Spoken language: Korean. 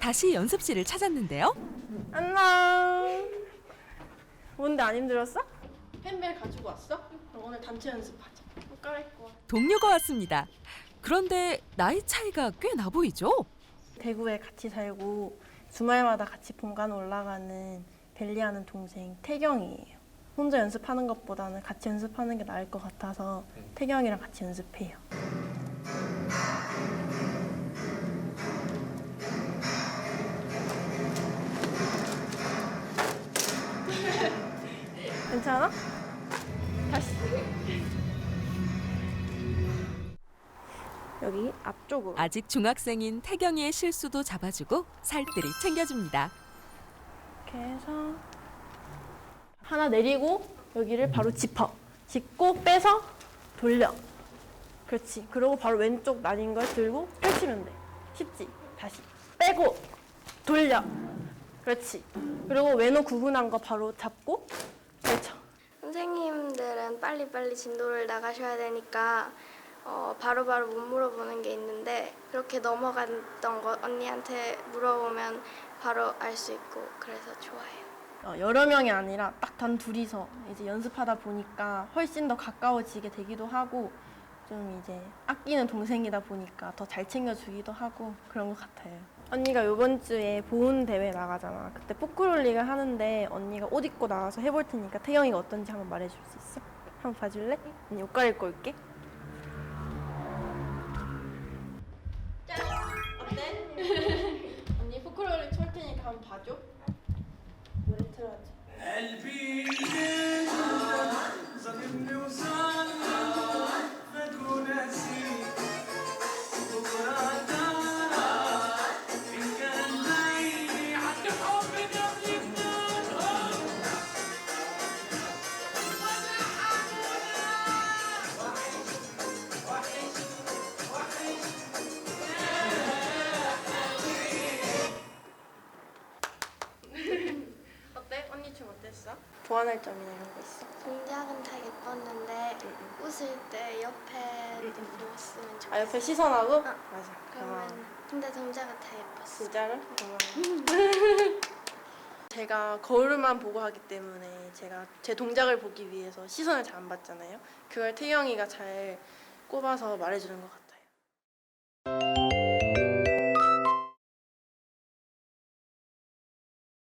다시 연습실을 찾았는데요. 안녕. 뭔데 안 힘들었어? 펜벨 가지고 왔어? 그럼 오늘 단체 연습하자. 옷 갈아입고 와. 동료가 왔습니다. 그런데 나이 차이가 꽤 나 보이죠? 대구에 같이 살고 주말마다 같이 본관 올라가는 벨리하는 동생 태경이에요. 혼자 연습하는 것보다는 같이 연습하는 게 나을 것 같아서 태경이랑 같이 연습해요. 괜찮아? 다시. 여기 앞쪽으로. 아직 중학생인 태경이의 실수도 잡아주고 살뜰히 챙겨줍니다. 이렇게 해서 하나 내리고 여기를 바로 짚어. 짚고 빼서 돌려. 그렇지. 그리고 바로 왼쪽 나뉜 걸 들고 펼치면 돼. 쉽지? 다시. 빼고 돌려. 그렇지. 그리고 왼호 구분한 거 바로 잡고 선생님들은 빨리빨리 진도를 나가셔야 되니까 어, 바로바로 못 물어보는 게 있는데 그렇게 넘어갔던 거 언니한테 물어보면 바로 알 수 있고 그래서 좋아해요. 어, 여러 명이 아니라 딱 단 둘이서 이제 연습하다 보니까 훨씬 더 가까워지게 되기도 하고 좀 이제 아끼는 동생이다 보니까 더 잘 챙겨주기도 하고 그런 것 같아요. 언니가 이번 주에 보훈 대회 나가잖아. 그때 포크롤링을 하는데 언니가 옷 입고 나와서 해볼 테니까 태경이가 어떤지 한번 말해줄 수 있어? 한번 봐줄래? 언니 옷 갈아입고 올게. 짠! 어때? 언니 포크롤링 쏠 테니까 한번 봐줘. 노래 틀어야지. 춤 어땠어? 보완할 점이나 이런 거 있어? 동작은 다 예뻤는데 웃을 때 옆에 보았으면 좋겠어. 아 옆에 시선하고? 어. 맞아. 그러면 근데 동작은 다 예뻤어. 진짜로? 제가 거울만 보고 하기 때문에 제가 제 동작을 보기 위해서 시선을 잘 안 받잖아요. 그걸 태영이가 잘 꼽아서 말해주는 것 같아요.